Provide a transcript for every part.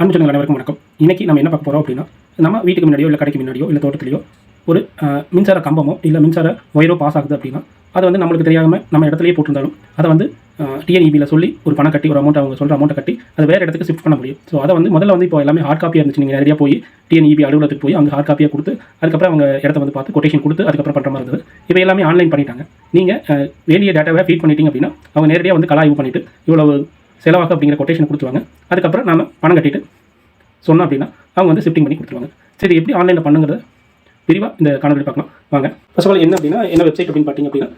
அன்பு சொந்தங்கள் அனைவருக்கும் வணக்கம். இன்னைக்கு நம்ம என்ன பார்க்க போகிறோம் அப்படின்னா நம்ம வீட்டுக்கு முன்னாடியோ இல்லை கடைக்கு முன்னாடியோ இல்லை தோட்டத்திலையோ ஒரு மின்சார கம்பமோ இல்லை மின்சார ஒயரோ பாஸ் ஆகுது அப்படின்னா அதை வந்து நம்மளுக்கு தெரியாமல் நம்ம இடத்துலயே போட்டிருந்தாலும் அதை வந்து டிஎன்இபியில் சொல்லி ஒரு பணம் கட்டி ஒரு அமௌண்ட் அவங்க சொல்கிற அமௌண்ட்டை கட்டி அது வேறு இடத்துக்கு ஷிஃப்ட் பண்ண முடியும். ஸோ அதை வந்து முதல்ல வந்து இப்போ எல்லாமே ஹார்ட் காப்பியாக இருந்துச்சு. நீங்கள் நேரடியாக போய் டிஎன்இபி அலுவலகத்துக்கு போய் அங்கே ஹார்ட் காப்பியாக கொடுத்து அதுக்கப்புறம் அவங்க இடத்த வந்து பார்த்து கொட்டேஷன் கொடுத்து அதுக்கப்புறம் பண்ணுற மாதிரி இருந்தது. இப்போ எல்லாமே ஆன்லைன் பண்ணிட்டாங்க. நீங்கள் வேண்டிய டேட்டாவை ஃபீட் பண்ணிட்டீங்க அப்படின்னா அவங்க நேரடியாக வந்து கலாய்வு பண்ணிவிட்டு இவ்வளவு செலவாக அப்படிங்கிற கொட்டேஷன் கொடுத்துருவாங்க. அதுக்கப்புறம் நாம பணம் கட்டிட்டு சொன்னோம் அப்படின்னா அவங்க வந்து ஷிஃப்டிங் பண்ணி கொடுத்துருவாங்க. சரி எப்படி ஆன்லைனில் பண்ணுங்கிறத விரிவாக இந்த காணொலி பார்க்கலாம். வாங்க. ஃபர்ஸ்ட் ஆஃப் ஆல் என்ன அப்படின்னா என்ன வெப்சைட் அப்படின்னு பார்த்தீங்க அப்படின்னா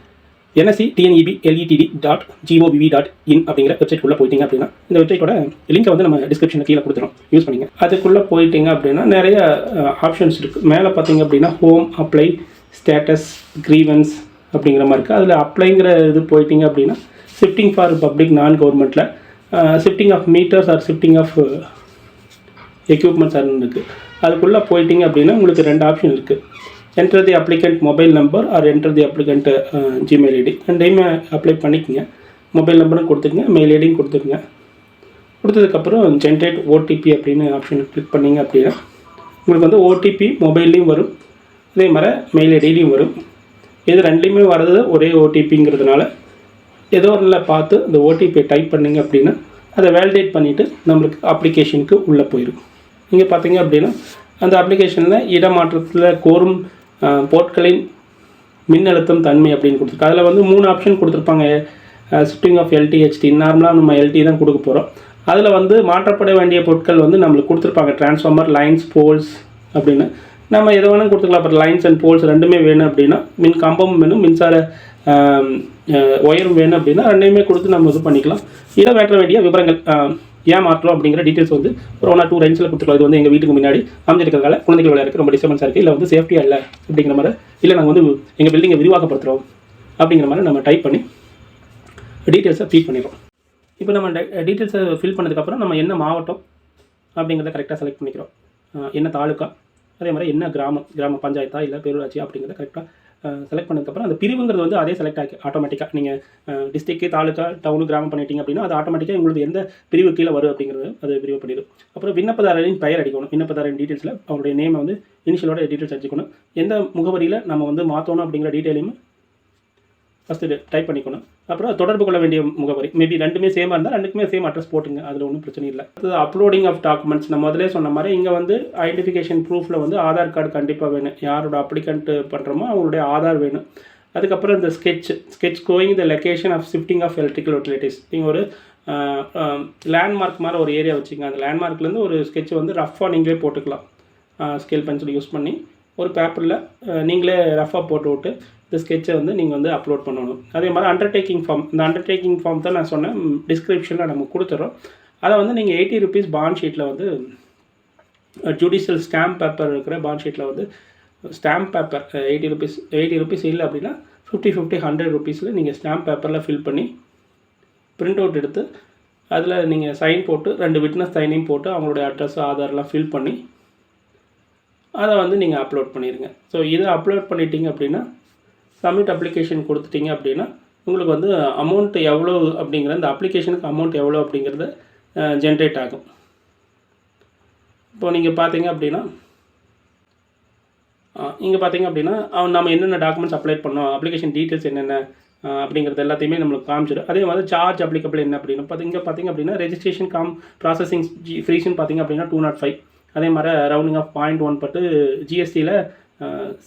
NSC TNEB LEDD dot GOPV dot in அப்படிங்கிற வெப்சைட்குள்ளே போயிட்டீங்க அப்படின்னா இந்த வெப்சைட்டோட லிங்கை வந்து நம்ம டிஸ்கிரிப்ஷனில் கீழே கொடுத்துரும். யூஸ் பண்ணிங்க. அதுக்குள்ளே போயிட்டீங்க அப்படின்னா நிறைய ஆப்ஷன்ஸ் இருக்குது மேலே பார்த்தீங்க அப்படின்னா ஹோம் அப்ளை ஸ்டேட்டஸ் க்ரீவன்ஸ் அப்படிங்கிற மாதிரி இருக்குது அதில் அப்ளைங்கிற இது போயிட்டீங்க அப்படின்னா ஷிஃப்டிங் ஃபார் பப்ளிக் நான் கவர்மெண்ட்டில் shifting of meters or shifting of equipments ஆர்னு இருக்குது அதுக்குள்ளே போயிட்டீங்க அப்படின்னா உங்களுக்கு ரெண்டு ஆப்ஷன் இருக்குது enter the applicant mobile number or enter the applicant Gmail ID ரெண்டையுமே அப்ளை பண்ணிக்கங்க. மொபைல் நம்பரும் கொடுத்துருங்க மெயில் ஐடியும் கொடுத்துருங்க கொடுத்ததுக்கப்புறம் ஜென்ரேட் ஓடிபி அப்படின்னு ஆப்ஷன் கிளிக் பண்ணிங்க அப்படின்னா உங்களுக்கு வந்து ஓடிபி மொபைல்லையும் வரும். அதே மாதிரி மெயில் ஐடியிலையும் வரும். இது ரெண்டுலேயுமே வர்றது ஒரே ஓடிபிங்கிறதுனால ஏதோ ஒன்றில் பார்த்து அந்த ஓடிபியை டைப் பண்ணீங்க அப்படின்னா அதை வேலிடேட் பண்ணிவிட்டு நம்மளுக்கு அப்ளிகேஷனுக்கு உள்ளே போயிடும் இங்கே பார்த்தீங்க அப்படின்னா அந்த அப்ளிகேஷனில் இடமாற்றத்தில் கோரும் போர்ட்களின் பொருட்களின் மின்னழுத்தம் தன்மை அப்படின்னு கொடுத்துருக்கு. அதில் வந்து மூணு ஆப்ஷன் கொடுத்துருப்பாங்க. ஷிஃப்டிங் ஆஃப் எல்டி ஹெச்டி நார்மலாக நம்ம எல்டி தான் கொடுக்க போகிறோம் அதில் வந்து மாற்றப்பட வேண்டிய பொருட்கள் வந்து நம்மளுக்கு கொடுத்துருப்பாங்க. டிரான்ஸ்ஃபார்மர் லைன்ஸ் போல்ஸ் அப்படின்னு. நம்ம எதை வேணாலும் கொடுத்துக்கலாம். அப்புறம் லைன்ஸ் அண்ட் போல்ஸ் ரெண்டுமே வேணும் அப்படின்னா மின் கம்பமும் வேணும். மின்சார ஒயரும் வேணும் அப்படின்னா ரெண்டையுமே கொடுத்து நம்ம இது பண்ணிக்கலாம். இதை வேற்ற வேண்டிய விவரங்கள் ஏன் மாற்றலாம் அப்படிங்கிற டீட்டெயில்ஸ் வந்து ஒரு ஒன் ஆர் டூ ரேஞ்சில் கொடுத்துருக்கலாம் இது வந்து எங்கள் வீட்டுக்கு முன்னாடி அமைஞ்சிருக்கிறதால குழந்தைகள் விளையாடுறதுக்கு ரொம்ப டிஸ்டர்பன்ஸாக இருக்குது இல்லை வந்து சேஃப்டியாக இல்லை அப்படிங்கிற மாதிரி. இல்லை நாங்கள் வந்து எங்கள் பில்டிங்கை விரிவாக்கப்படுத்துகிறோம் அப்படிங்கிற மாதிரி நம்ம டைப் பண்ணி டீட்டெயில்ஸை ஃபீட் பண்ணிடுறோம். இப்போ நம்ம டீட்டெயில்ஸை ஃபில் பண்ணதுக்கப்புறம் நம்ம என்ன மாவட்டம் அப்படிங்கிறத கரெக்டாக செலக்ட் பண்ணிக்கிறோம். என்ன தாலுக்கா அதே மாதிரி என்ன கிராமம் கிராம பஞ்சாயத்தா இல்லை பேரூராட்சி அப்படிங்கிறத கரெக்டாக செலக்ட் பண்ணதுக்கப்புறம் அந்த பிரிவுங்கிறது வந்து அதே செலக்ட் ஆகி ஆட்டோமேட்டிக்காக நீங்கள் டிஸ்ட்ரிக்ட் தாலுக்கா டவுனு கிராமம் பண்ணிட்டீங்க அப்படின்னா அது ஆட்டோமேட்டிக்காக உங்களுக்கு எந்த பிரிவு கீழே வரும் அப்படிங்கிறது அது பிரிவு பண்ணிடும். அப்புறம் விண்ணப்பதாரரின் பெயர் அடிக்கணும். விண்ணப்பதாரின் டீட்டெயில்ஸில் அவருடைய நேமை வந்து இனிஷியலோட டீட்டெயில்ஸ் அடிச்சுக்கணும். எந்த முகவரியில் நம்ம வந்து மாற்றணும் அப்படிங்கிற டீட்டெயிலையும் ஃபஸ்ட்டு டைப் பண்ணிக்கணும். அப்புறம் தொடர்பு கொள்ள வேண்டிய முகவரி. மேபி ரெண்டுமே சேமாக இருந்தால் ரெண்டுக்குமே சேம் அட்ரஸ் போட்டுங்க. அதில் ஒன்றும் பிரச்சனை இல்லை. அது அப்லோடிங் ஆஃப் டாக்குமெண்ட்ஸ் நான் முதலே சொன்ன மாதிரி இங்கே வந்து ஐடென்டிஃபிகேஷன் ப்ரூஃபில் வந்து ஆதார் கார்டு கண்டிப்பாக வேணும். யாரோட அப்ளிகண்ட்டு பண்ணுறோமோ அவங்களுடைய ஆதார் வேணும். அதுக்கப்புறம் இந்த sketch. Sketch going the location of shifting of electrical utilities நீங்கள் ஒரு லேண்ட்மார்க் மாதிரி ஒரு ஏரியா வச்சுக்கோங்க. அந்த லேண்ட்மார்க்லேருந்து ஒரு ஸ்கெட்ச் வந்து ரஃப்பாக நீங்களே போட்டுக்கலாம். ஸ்கேல் பென்சில் யூஸ் பண்ணி. ஒரு பேப்பரில் நீங்களே ரஃபாக போட்டு விட்டு இந்த ஸ்கெட்சை வந்து நீங்கள் வந்து அப்லோட் பண்ணணும். அதே மாதிரி அண்டர்டேக்கிங் ஃபார்ம் இந்த அண்டர்டேக்கிங் ஃபார்ம் தான் நான் சொன்னேன். டிஸ்கிரிப்ஷனில் நம்ம கொடுத்துறோம். அதை வந்து நீங்கள் எயிட்டி ருபீஸ் பாண்ட் ஷீட்டில் வந்து ஜுடிஷியல் ஸ்டாம்ப் பேப்பர் இருக்கிற பாண்ட் ஷீட்டில் வந்து stamp paper eighty rupees eighty rupees இல்லை அப்படின்னா ஃபிஃப்டி ஃபிஃப்டி ஹண்ட்ரட் ருபீஸில் நீங்கள் ஸ்டாம்ப் பேப்பரில் ஃபில் பண்ணி பிரிண்ட் அவுட் எடுத்து அதில் நீங்கள் சைன் போட்டு ரெண்டு விட்னஸ் சைனையும் போட்டு அவங்களுடைய அட்ரஸ் ஆதார்லாம் ஃபில் பண்ணி அதை வந்து நீங்கள் அப்லோட் பண்ணிடுங்க ஸோ இதை அப்லோட் பண்ணிட்டீங்க அப்படின்னா சப்மிட் அப்ளிகேஷன் கொடுத்துட்டீங்க அப்படின்னா உங்களுக்கு வந்து அமௌண்ட் எவ்வளோ அப்படிங்கிற அந்த அப்ளிகேஷனுக்கு அமௌண்ட் எவ்வளோ அப்படிங்கிறது ஜென்ரேட் ஆகும். இப்போ நீங்கள் பார்த்தீங்க அப்படின்னா இங்கே பார்த்தீங்க அப்படின்னா அவன் நம்ம என்னென்ன டாக்குமெண்ட்ஸ் அப்ளை பண்ணோம் அப்ளிகேஷன் டீட்டெயில்ஸ் என்னென்ன அப்படிங்கிறது எல்லாத்தையுமே நம்மளுக்கு காமிச்சிடும் அதே மாதிரி சார்ஜ் அப்ளிகபிள் என்ன அப்படின்னு பார்த்து இங்கே பார்த்தீங்க அப்படின்னா ரெஜிஸ்ட்ரேஷன் காம் ப்ராசஸிங் ஜி ஃப்ரீஸ்ன்னு பார்த்தீங்க அப்படின்னா டூ நாட் ஃபைவ் அதே மாதிரி ரவுண்டிங் ஆஃப் பாயிண்ட் ஒன் பட்டு ஜிஎஸ்டியில்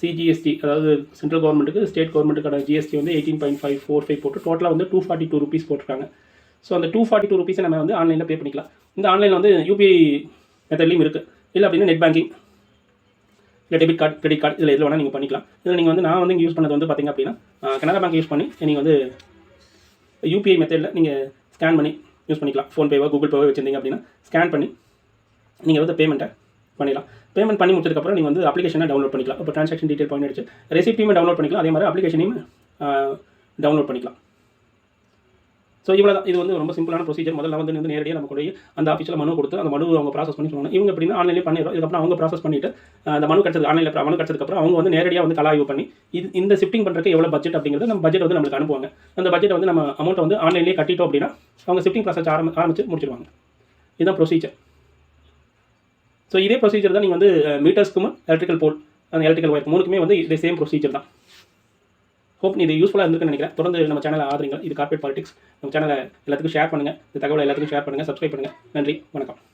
சிஜிஎஸ்டி அதாவது சென்ட்ரல் கவர்மெண்ட்டுக்கு ஸ்டேட் கவர்மெண்ட்டுக்கான ஜிஎஸ்டி வந்து eighteen point five four five போட்டு டோட்டலாக வந்து டூ ஃபார்ட்டி டூ ருபீஸ் போட்டிருக்காங்க. ஸோ அந்த டூ ஃபார்ட்டி டூ ருபீஸை நம்ம வந்து ஆன்லைனில் பே பண்ணிக்கலாம். இந்த ஆன்லைனில் வந்து யூபிஐ மெத்தட்லேயும் இருக்குது இல்லை அப்படின்னா நெட் பேங்கிங் இல்லை டெபிட் கார்டு கிரெடிட் கார்டு இதில் எதில் வேணால் நீங்கள் பண்ணிக்கலாம். இதில் நீங்கள் வந்து நான் வந்து யூஸ் பண்ணது வந்து பார்த்தீங்க அப்படின்னா கனரா பேங்க் யூஸ் பண்ணி நீங்கள் வந்து யூபிஐ மெத்தடில் நீங்கள் ஸ்கேன் பண்ணி யூஸ் பண்ணிக்கலாம். ஃபோன்பேவோ கூகுள் பேவோ வச்சிருந்தீங்க அப்படின்னா ஸ்கேன் பண்ணி நீங்கள் வந்து பேமெண்ட்டை பண்ணிடலாம். பேமெண்ட் பண்ணி முடிச்சதுக்கப்புறம் நீங்கள் வந்து அப்ளிகேஷனை டவுன்லோட் பண்ணிக்கலாம். இப்போ ட்ரான்சாக்ஷன் டீட்டெயில் பாயிண்ட் அடிச்சு ரெசிப்டியுமே டவுன்லோட் பண்ணிக்கலாம். அதே மாதிரி அப்ளிகேஷனையும் டவுன்லோட் பண்ணிக்கலாம். ஸோ இவ்வளோ தான் இது வந்து ரொம்ப சிம்பிளான ப்ரொசீஜர் முதல்ல வந்து வந்து நேரடியாக நம்ம கூட அந்த ஆஃபீஸில் மனு கொடுத்து அந்த மனு அவங்க ப்ராசஸ் பண்ணி சொல்லணும். இவங்க எப்படின்னா ஆன்லைனில் பண்ணிடுறோம். இதுக்கப்புறம் அவங்க ப்ராசஸ் பண்ணிட்டு அந்த மனு கிடச்சது ஆன்லைனில் மனு கிடச்சதுக்கப்புறம் அவங்க வந்து நேரடியாக வந்து கலாய்வு பண்ணி இது இந்த ஷிஃப்டிங் பண்ணுறதுக்கு எவ்வளோ பட்ஜெட் அப்படிங்கிறது நம்ம பட்ஜெட் வந்து நம்மளுக்கு அனுப்புவாங்க. அந்த பட்ஜெட் வந்து நம்ம அமௌண்ட் வந்து ஆன்லைனிலே கட்டிட்டோம் அப்படின்னா அவங்க ஷிஃப்டிங் ப்ராசஸ் ஆரம்பி ஆரம்பிச்சு முடிச்சிருவாங்க. இதுதான் ப்ரொசீஜர் ஸோ இதே ப்ரொசீஜர் தான் நீங்கள் வந்து மீட்டர்ஸ்க்கும் எலக்ட்ரிக்கல் போல் அந்த எலக்ட்ரிக்கல் ஒயர் மூணுக்குமே வந்து இதே சேம் ப்ரொசீஜர் தான். ஹோப் இது யூஸ்ஃபுல்லாக இருந்திருக்குன்னு நினைக்கிறேன். தொடர்ந்து நம்ம சேனலை ஆதரிங்க இது கார்பரேட் பாலிடிக்ஸ் நம்ம சேனலை எல்லாத்துக்கும் ஷேர் பண்ணுங்கள் இந்த தகவலை எல்லாத்துக்கும் ஷேர் பண்ணுங்கள் சப்ஸ்கிரைப் பண்ணுங்கள் நன்றி. வணக்கம்.